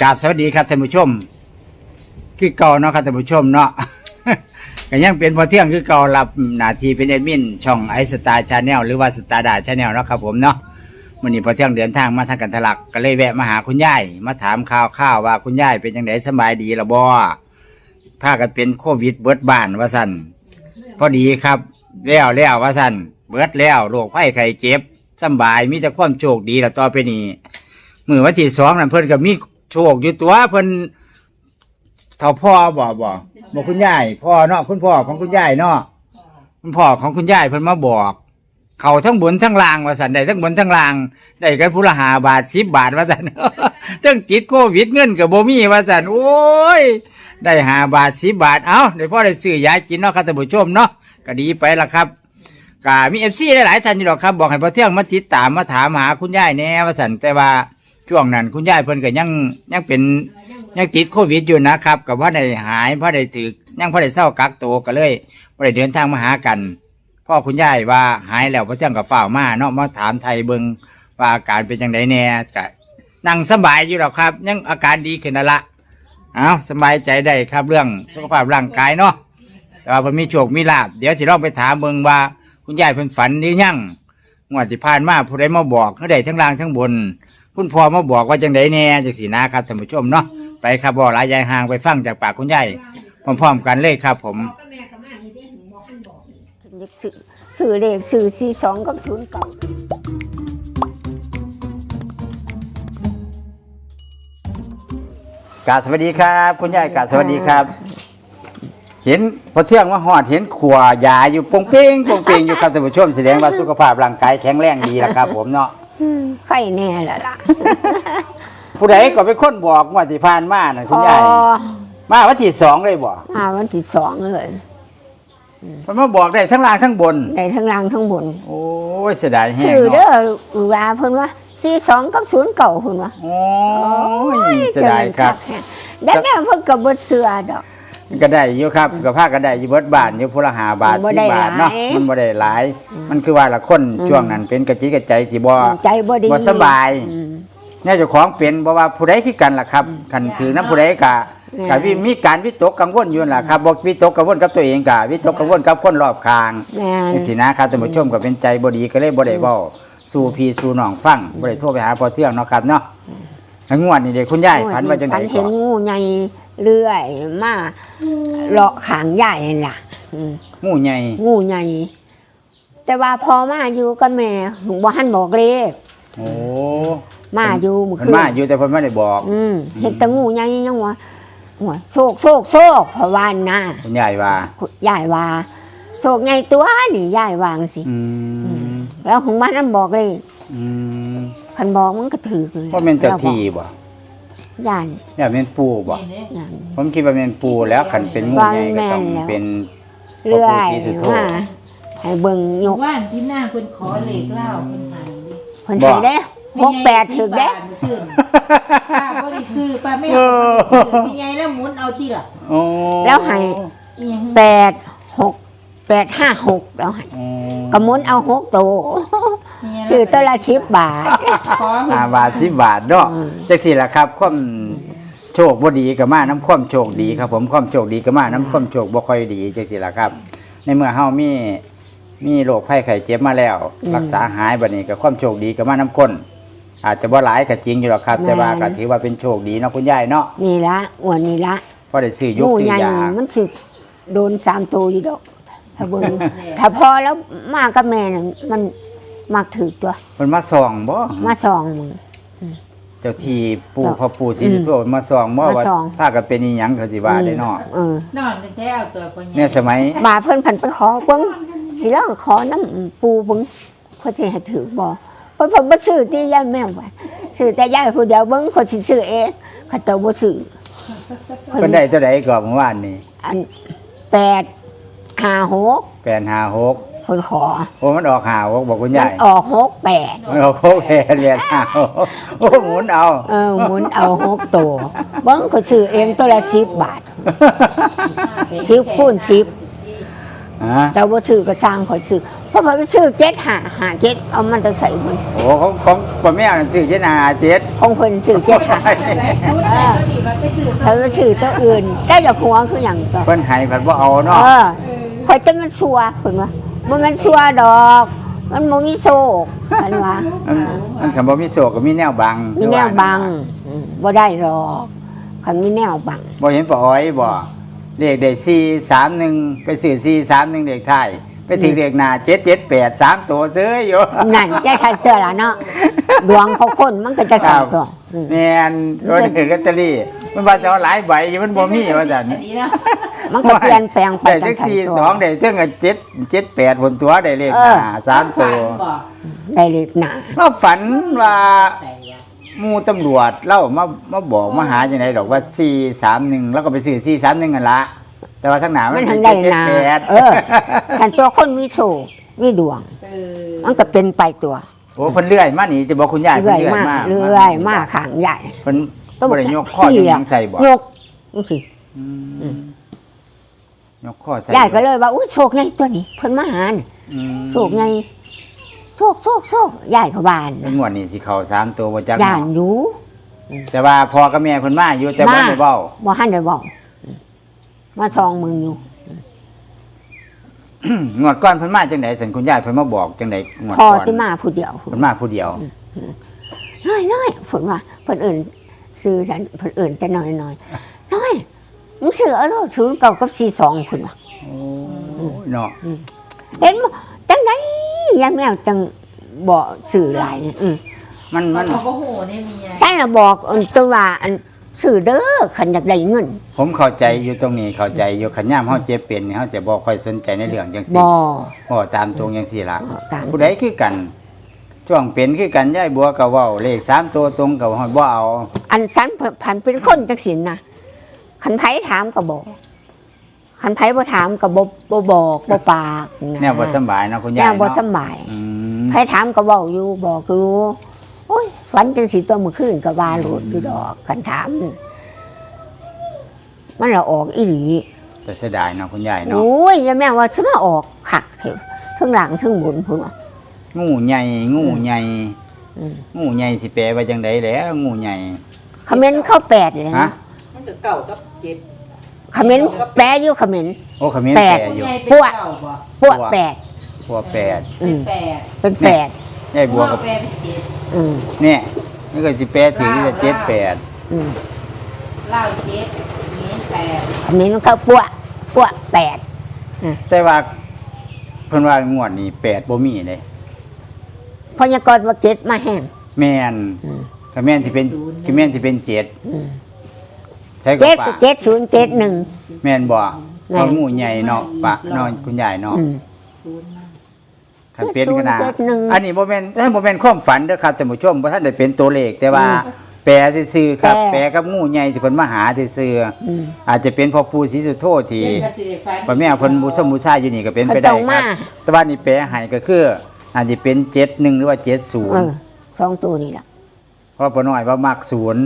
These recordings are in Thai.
กราบสวัสดีครับท่านผู้ชม คือเก่าเนาะครับท่านผู้ชมเนาะ ก็ยังเป็นพอเที่ยงคือเก่ารับหน้าที่เป็นแอดมิน ช่องไอสตาร์ชาแนลหรือว่าสตาร์ดาชาแนลเนาะครับผมเนาะวันนี้พอเที่ยงเดินทางมาทางกันทลักก็เลยแวะมาหาคุณยายมาถามข่าวข่าวว่าคุณยายเป็นยังไงสบายดีละบ่พากันเป็นโควิดเบิดบ้านว่าสันพอดีครับแล้วแล้วว่าสันเบิดแล้วโรคไข้ไข้เจ็บสบายมีแต่ความโชคดีละต่อไปนี้มือวันที่สองนั่นเพิ่อนก็มี โชคอยู่ตัวเพิ่นเท่าพ่อบ่บ่บอกคุณยายพ่อเนาะคุณพ่อของคุณยายเนาะคุณพ่อของคุณยายเพิ่นมาบอก เขาทั้งบนทั้งล่างว่าสันได้ทั้งบนทั้งล่างได้กันผู้ละหาบาทสิบบาทว่าสันทั้งติดโควิดเงินกับโบมีว่าสันโอ้ยได้หาบาทสิบบาทเอ้าได้พ่อได้ซื้อยากินเนาะครับท่านผู้ชมเนาะก็ดีไปละครับกามีเอฟซีหลายๆท่านอยู่หรอกครับ บอกให้พอเที่ยงมาติดตามมาถามหาคุณยายแน่ว่าสันแต่ว่า ช่วงนั้น คุณยายเพิ่นก็ยังยังเป็นยังติดโควิดอยู่นะครับกับว่าได้หายพราได้ถือยังพราได้เศร้ากักตัวก็เลยบ่ได้เดินทางมาหากันพ่อคุณยายว่าหายแล้วพอเที่ยงกับฝ้าวมาเนาะมาถามไทยเบิงว่าอาการเป็นยังไงแน่จะนั่งสบายอยู่หรอครับ ยังอาการดีขึ้นละเอาสบายใจได้ครับเรื่องสุขภาพร่างกายเนาะแต่ว่าเพิ่นมีโชคมีลาบเดี๋ยวสิลองไปถามเบิงว่า คุณยายเพิ่นฝันหรือยังงวดที่ผ่านมาผู้ใดมาบอกเขาได้ทั้งล่างทั้งบน คุณพ่อมาบอกว่าจังไดแน่จังสีนะครับท่านผู้ชมเนาะไปครับบ่หลายยายห่างไปฟังจากปากคุณยายพร้อมๆกันเลยครับ ผมสื่อสื่อเลขสื่อสี่สองกับศูนย์เก่ากราบสวัสดีครับ คุณยายกราบสวัสดีครับ เห็นพอเที่ยงว่าหอดเห็นขวายาอยู่ปงเป้งปงเป้งอยู่ครับท่านผู้ชมแสดงว่าสุขภาพร่างกายแข็งแรงดีแล้วครับ ผมเนาะ ไข่แน่แล้วล่ะผู้ใดก็เป็นคนบอกงวดที่ผ่านมาน่ะคุณยายพอมาวันที่สองเลยบอกมาวันที่สองเลยมันมาบอกได้ทั้งล่างทั้งบนได้ทั้งล่างทั้งบน โอ้ยเสียดายแห้งสื่อเนาะเด้ออุราเพิ่นว่าสี่สองกับศูนย์เก่าเพิ่นว่าโอ้ยเสียดายครับ ได้แม่เพิ่นกับบทเสือดอก ก็ได้อยู่ครับกับผ้าก็ได้อยู่เบิดบาทอยู่พละหาบาทมันบ่สิได้บาทเนาะหลายมันบ่ได้หลาย มันคือว่าละคนช่วงนั้นเป็นกระจิกระใจที่บ่ใจบ่ดีบ่สบายอืม เนี่ยเจ้าของเป็นบ่ว่าผู้ใดคือกันล่ะครับคันถือน้ำผู้ใดกะแม่กะวิมีการวิตกกังวลอยู่นั่นล่ะครับบ่วิตกกังวลกับตัวเองกะวิตกกังวลกับคนรอบข้าง แม่น นี่สินะครับท่านผู้ชมก็เป็นใจบ่ดีก็เลยบ่ได้เว้าสู่พี่สู่น้องฟังบ่ได้โทรไปหาพอเที่ยงเนาะครับเนาะแล้วงวดนี้เด็กคุณยายฝันว่าจังไดฝันก่เห็อนนงูใหญ่ เลื่อยมาเลาะขางใหญ่นั่นล่ะอืมงูใหญ่งูใหญ่แต่ว่าพอมาอยู่กับแม่บ่หันบอกเลขโอ้มาอยู่เมื่อมันคืนมาอยู่แต่เพิ่นไม่ได้บอก อืมเห็นแตะงูใหญ่ยังวะหัวโศกโศกโศกเพราะว่าน่ะคุณยายว่ายายว่าโศกใหญ่ตัวนี่ยายวางสิอืมแล้วของบ้านนั้นบอกเลยอืมคันบอกมันก็ถือเลยว่าเป็นเจ้าที่บ่ ย่านอย่าเป็นปูบ่ย่าน ผมคิดว่าเป็นปูแล้วขันเป็นงูใหญ่ก็ต้องวางแม่นแล้ว เป็น เรื่อยพระปู่ศรีสุโธ มาให้เบิ่งยกว่านที่หน้าคนขอเหล็กเหล้าคนหายดิเพิ่นให้เด้หกแปดถึกเด้ขึ้นป้าบ่ได้ซื้อป้าไม่เอาบ่ได้ซื้อมีไงแล้วหมุนเอาที่ล่ะโอ้แล้วให้อีหยังแปดหกแปดห้าหกแล้วให้โอ้กระมุนเอาหกโตวมีไง ซื้อตัวละสิบบาทขอห้าบาทสิบบาทเนาะอืมจังสี่ล่ะครับความโชคบ่ดีก็มาน้ำความโชคดีครับ ผมความโชคดีก็มาน้ำความโชคบ่ค่อยดีจังสี่ล่ะครับ ในเมื่อเฮามีมีโรคภัยไข้เจ็บมาแล้วรักษาหายบัดนี้ก็ความโชคดีก็มาน้ำก้นอาจจะบ่หลายก็จริงอยู่หรอกครับ แต่ว่าก็ถือว่าเป็นโชคดีเนาะคุณยายเนาะนี่ละอ้วนนี่ละพอได้ซื้อยุกงูซื้ใหญ่อยามันสิโดนสามตัวอยู่ดอก ถ้าเบิ่งถ้าพอแล้วมากับแม่น่ะมัน มักถือตัวมันมาสองบ่มาสองมือเจ้าทีปูพอปูสิตัวมาสองบ่ว่าถ้ากับเป็นอีหยังเขาสิว่าได้นาะเออนอนเป็นแท้เอาตัวคนเนี่ยสมัยบาเพิ่นพันไปขอเบิ่งสิแล้วขอน้ำปูเบิ่งเพิ่สิให้ถือบ่เพิ่นเพิ่นบ่ซื้อที่ย่ายแม่ว่าซื้อแต่ย่ายผู้เดียวเบิ่งเขาสิซื้อเองเขาเจ้าบ่ซื้อคนได้เท่าใดก่อนเมื่อวานนี้อันแปดห้าหกแป8 5 6 8 5ก คนขอโอ้มันออกห่าวบอกคุณมัยานออกหกแปดมันออกหกแปดเรียนหาวโอ้หมุนเอา เออหมุนเอาหกตัวบังก็ซื้อเองตัวละสิบบาท สิบคูณสิบแต่ว่าซื้อก็สร้างขอยซื้อเพราะมันไปซื้อเจ็ดหาหาเจ็ดเอามันจะใส่มันโอ้ของของป้าแม่หนังสือเจนาเจ็ดของคนซื้อเจ็ดหาแต่ว่าซื้อตัวอื่นได้จากหัวคืออย่างต่อเนหายผัดว่าเอาเนาะเออคอยจะมันซัวคนว่า มันมันชัวดอก มันบ่มีโซ่มันว่ามันมันคันบ่มีโศกก็มีแนวบังมีแนวบังอืมบ่ได้หรอกคันมีแนวบังบ่เห็นป้าอ้อยบ่เลขได้431ไปซื้อ431เลขท้ายไปถึงเลขหน้า778 3ตัวซื้ออยู่ นั่นใจใช่เตือละเนาะดวงเขาคนมันก็จะสั่งตัวอืม แม่นรถลอตเตอรี่ มันว่าจะเอาหลายใบอยู่มันบ่มีว่าซั่นอันนี้นะมันก็เปลี่ยนแปลงไปได้จัจังกสันสี่ตัวสองได้ถึงเจ็ดเจ็ดแปดบนตัวได้เลขเอหอน้าสามตัวบอกได้เล็กหนาเราฝันว่าใส่ยาหมู่ตำรวจเล่ามามาบอกมาหาจังไดดอกว่าสี่สามหนึ่งแล้วก็ไปซื้อสี่สามหนึ่งกันละแต่ว่าทั้งหนามัมันนทาเป็งนได้เจ็ดนาแปดเออ ฉันตัวคนมีโชคมีดวง เออมันก็เป็นไปตัวโอ้เพิ่นเลื่อยมานี่จะบอกคุณยายเพิ่เรื่อนยเลื่อยมากมาเรื่อยมากขางใหญ่ เพิ่น บ่ได้ยกข้อขี้ยกหอะยังใส่บ่ ยกนี่สิอืมยกข้อใส่ยายก็เลยว่าอุ้ยโชคไงตัวนี้เพิ่นมาหานี่อืมโชคไงโชคโชคโชคยายก็บานในงวดนี้สิเข้าสามตัวบ่จักย่านอยู่ แต่ว่าพ่อกับแม่เพิ่นมาอยู่แต่บ่มา ได้เว้าบ่หันได้บอกมาซองมึงอยู่งวดก่อนเพิ่นมาจังได๋สันคุณยายเพิ่นมาบอกจังไดงวดพอก่อนที่มาผู้เดียวเพิ่นมาผู้เดียว น้อยน้อยฝนว่าเพิ่นเอื่น ซื้อฉันเพิ่นเอื่นแต่น้อยน้อยน้อยมึงซื้อเอาโลดศูนย์เก่ากับสี่สองคุณว่าโอ้ยเนาะเห็นบ่จังไดยายแมวจังบ่ซื้อหลายอืมมันมันเขาก็โหเนี่ยมีไงฉันน่ะบอกอันตัวว่าอันซื้อเด้อคันอยากได้เงิน ผมเข้าใจอยู่ตรงนี้เข้าใจอยู่ขันย่ามเฮาเจ็บเป็นนี่เฮาจะบ่ค่อยสนใจในเรื่องจังซี่บ่บ่ตามตรงจังซี่ล่ะบ่ตามผู้ใดคือกัน ช่วงเป็นคือกันยายบัวก็เว้าเลขสามตัวตรงก็ฮอดบ่เอาอันสันผันเป็นคนจังสินนะคันไผถามก็บอกคันไผบ่ถามก็บ่บ่บอกบ่ปากะแนวบ่สำบายเนาะคุณแนยายวบ่เนาะสำบายอืมใครถามก็บอกอยู่บอกอยู่โอ้ยฝันจังสีตัวมือขึ้นก็ว่าโหลดอยู่ดอกคันถาม มันละออกอีหลี แต่เสียดายเนาะคุณยายเนาะ โอ้ยอย่าแม่ว่าจะมาออกขักเถอะทั้งหลังทั้งบนพุ่นว่า งูใหญ่งูใหญ่อืมงูใหญ่สิแปลว่าจังได๋แหล้วงูใหญ่คอมเมนต์เข้าแปดเลยฮะนะมันก็เก่ากับเจ็ดคอมเมนต์แปลอยู่คอมเมนต์โอ้เขมิ้นแปแปดลอยู่ใหญ่เป็นเก่าบ่พวกแปดพวกแปดอืม แปดเป็นแปดยายบัวก็แปดเป็นเจ็ดอืมเนี่ยนี่ก็สิแปลถึงจะเจ็ดแปดอืมเหล้าเจ็ดมีแปดคอมเมนต์เข้าพวกพวกแปดแต่ว่าเพิ่นว่างวดนี้แปดบ่มีเลย พยากรณ์ว่าเจ็ดมาแห้ง แม่นอืม ก็แม่นสิเป็นก็แม่นสิเป็นเจ็ดอืมใช่ก็เจ็ดปะเจ็ดศูนย์เจ็ดหนึ่ง แม่นบ่แม่น เอางูใหญ่เนาะปะเนาะคุณยายเนาะ อืม ศูนย์มาคันเป็นขนาดศูนย์เจ็ดหนึ่งอันนี้บ่แม่นถ้าบ่แม่นความฝันเด้อครับท่านผู้ชมบ่ทันได้เป็นตัวเลขแต่ว่า แปลซื่อๆครับ แปลแปลกับงูใหญ่ที่เพิ่นมาหาซื่ออืมๆอาจจะเป็นพ่อปู่ศรีสุโธที่เป็นกระสือฟัน พ่อแม่เพิ่นบูชาบูชาอยู่นี่ก็เป็นไปเขาได้ต้องครัมา บแต่ว่านี่แปลให้ก็คือ อาจจะเป็น71หรือว่าเออ70สองตัวนี่แหละเพราะป้าน้อยว่ามักศูนย์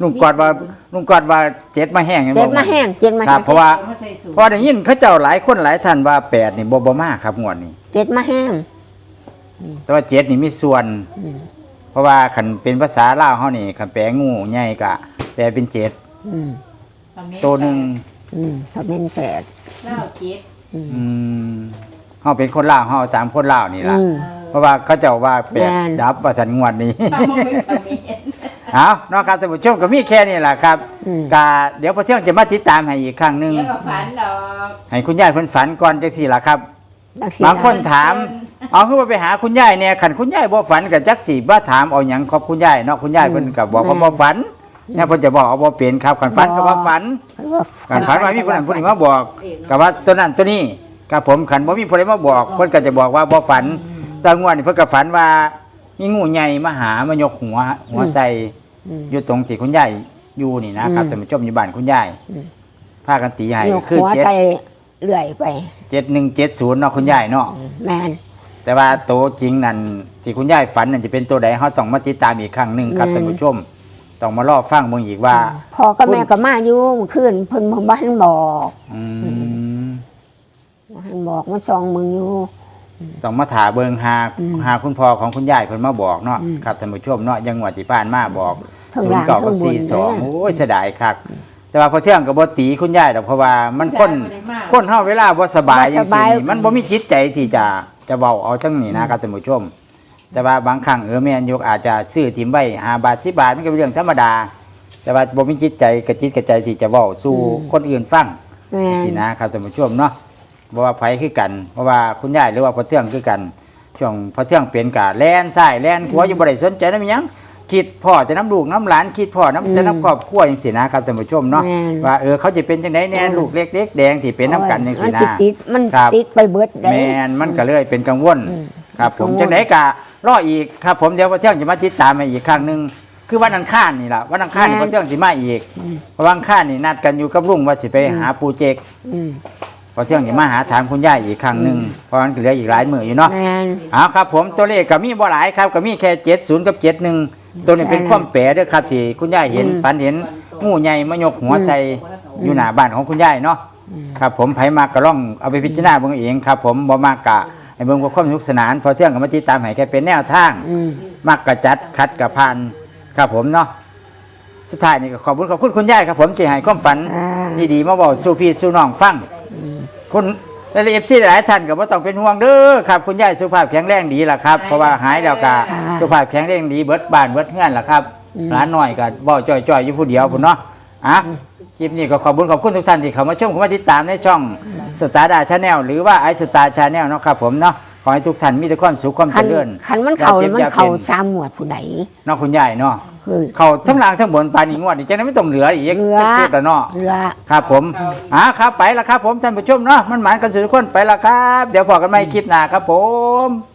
ลุงกอดว่าลุงกอดว่าเจ็ดมาแห้งห็นบ่เจ็ดมาแห้งเจ็ดมาครัแห้บงเพราะว่าอมใส่สูตรเพราะได้ยินเขาเจ้าหลายคนหลายท่านว่าแปดนี่บ่บ่มาครับงวดนี้ เจ็ดมาแห้ง แต่ว่าเจ็ดนี่มีส่วน อืม เพราะว่าคันเป็นภาษาลาวเฮานี่คันแปลงูใหญ่ก็แปลเป็นเจ็ดอืมตัวหนึ่งอืมเขาเป็นแปดเหล้าเจ็ดอืมอืม เฮาเป็นคนลาวเฮาตามคนลาวนี่ล่ะ อืม เพราะว่าเขาเจ้าว่าแปดแม่น ดับว่าสันงวดนี้ เอาไม่ทำเองเอาเนาะครับท่านผู้ชมก็มีแค่นี้ล่ะครับอืมก็เดี๋ยวพอเที่ยงจะมาติดตามให้อีกครั้งหนึงเดี๋ยวก็ฝันดอกให้คุณยายเพิ่นฝันก่อนจังซี่ล่ะครับดักสีบางคนถาม เอาคือว่าไปหาคุณยายเนี่ยขันคุณยายบ่ฝันกับจักสีว่าถามเอาหยังขอบคุณยายเนาะคุณยายเพิ่นก็บอกว่าบ่ฝันเนี่ยเพิ่นจะบอกเอาบ่เป็นครับขันฝันก็ว่าฝัน ว่าขันฝันว่ามีผู้นั้นผู้นี้มาบอกก็ว่าตัวนั้นตัวนี้ ครับผมขันบ่มีผู้ใดมาบอกเพิ่นก็จะบอกว่าบ่ฝันแตางวดนี่เพิ่นก็ฝันว่ามีงูใหญ่มาหามายกหัว หัวใส่อืมอยู่ตรงที่คุณยายอยู่นี่นะครับอืมท่านผู้ชมอยู่บ้านคุณยายอืมพากันตีให้ยกคือหัวใส่เลื่อยไป7170เนาะคุณยายเนาะแมนแต่ว่าโตวจริงนั่นที่คุณยายฝันนั่นจะเป็นตัวใดเขาต้องมาติดตามอีกครั้งหนึ่งครับแม่นท่านผู้ชมต้องมารอฟังเบิ่งอีกว่าพ่อกับแม่ก็มาอยู่เมื่อคืนเพิ่นบ่ทันบอกอื มบ่ทันบอกมันซองมึงอยู่ ต้องมาถาเบิงหาอืมหาคุณพ่อของคุณยายเพิ่นมาบอกเนาะอืมครับท่านผู้ชมเนาะยังงวดที่ผ่านมาบอกทั้งศูหนลัย์งเก่ากับทั้งบนสี่สองเด้อ โอ้ยเสียดายคักแต่ว่าพอเที่ยงกับบ่ตีคุณยายดอกเพราะว่ามันคน คนเฮาเวลาบ่สบายบ่จัสงบาซี่ย นี่มันบ่มีจิตใจที่จะจะเว้าเอาจังนี้นะครับท่านผู้ชม แต่ว่าบางครั้งเออแม่นยกอาจจะซื้อทิมไว้5บาท10บาทมันก็เป็นเรื่องธรรมดา แต่ว่าบ่มีจิตใจกระจิตกระใจที่จะเว้าสู่คนอื่นฟังแม่นสินะครับท่านผู้ชมเนาะ เพราะว่าไผคือกันเพราะว่าคุณยายหรือว่าพ่อเทืองคือกัน ช่วงพ่อเทืองเปลี่ยนกะแล่นซ้ายแล่นขวาอยู่บ่ได้สนใจนำหยังคิดพ่อแต่น้ำลูกน้ำหลานคิดพ่อน้ำแต่น้ำครอบครัวจังซี่นะครับท่านผู้ชมเนาะแม่น ว่าเออเขาจะเป็นจังไดแน่ลูกเล็กๆแดงที่เป็นน้ำกันจังซี่มันสินะติดมันครับ ติดไปเบิดได้ แม่นมันก็เลยเป็นกังวลอืมครับ ผมกังวล จังไดกะรออีกครับ ผมเดี๋ยวพ่อเทืองจะมาติดตามให้อีกครั้งหนึงคือวันอังคารนี่ล่ะวันอังคารนี่พ่อเทืองสิมาอีกอืมเพราะวันอังคารนี่นัดกันอยู่กับลุงว่าสิไปหาปูเจกอืม พอเที่ยงจะมาหาถามคุณย่าอีกครั้งหนึ่งเพราะมันก็เหลืออีกหลายมืออยู่เนาะแม่นเอาครับ ผมตัวเลขก็มีบ่หลายครับก็มีแค่เจ็ดศูนย์กับเจ็ดหนึ่งตัวนี้เป็นใช่ความแปรเด้วยครับที่คุณย่าเห็นอืมฝันเห็นงูใหญ่มายกหัวใส่อืมอยู่หน้าบ้านของคุณย่าเนาะครับ ผมไผมากก็ล่องเอาไปพิจารณาเบิ่งเองครับ ผมบ่มากกะให้เบิ่งว่าความสนุกสนาน พอเที่ยงก็มาติดตามให้แค่เป็นแนวทางอืมมักกระจัดคัดกระพันครับผมเนาะสุดท้ายนี่ก็ขอบคุณขอบคุณคุณย่าครับ ผมที่ให้ความฝันอ่าดีๆมาบอกสู่พี่สู่น้องฟัง คุณและเอฟซีหลายท่านก็บ่ต้องเป็นห่วงเด้อครับ คุณยายสุขภาพแข็งแรงดีล่ะครับเพราะว่าหายแล้วก็อ่าสุขภาพแข็งแรงดีเบิดบ้านเบิดเฮือนล่ะครับอืมหลานน้อยก็บ่จ่อยๆอยู่ผู้เดียวพุ่นเนาะอะคลิปนี้ก็ขอบคุณขอบคุณทุกท่านที่เข้ามาชมเข้ามาติดตามในช่องสตาร์ดาชาแนลหรือว่าไอสตาร์ชาแนลเนาะครับผมเนาะขอให้ทุกท่านมีแต่ความสุขความเจคันริญคันมันเข่าอย่มันจ็บอย่เข่าป็นสามหมวดผู้ใดเนาะคุณยายเนาะคือ เขาทั้งล่างทั้งบนปานนี้งวดนี้จังนั้นไม่ต้องเหลืออีกเหลือจักสุดแล้วเนาะเรือ ครับผมอ่าครับไปแล้วครับผมท่านผู้ชมเนาะมันหมานกันสุดทุกคนไปแล้วครับ เดี๋ยวพอกันใหม่คลิปหน้าครับผม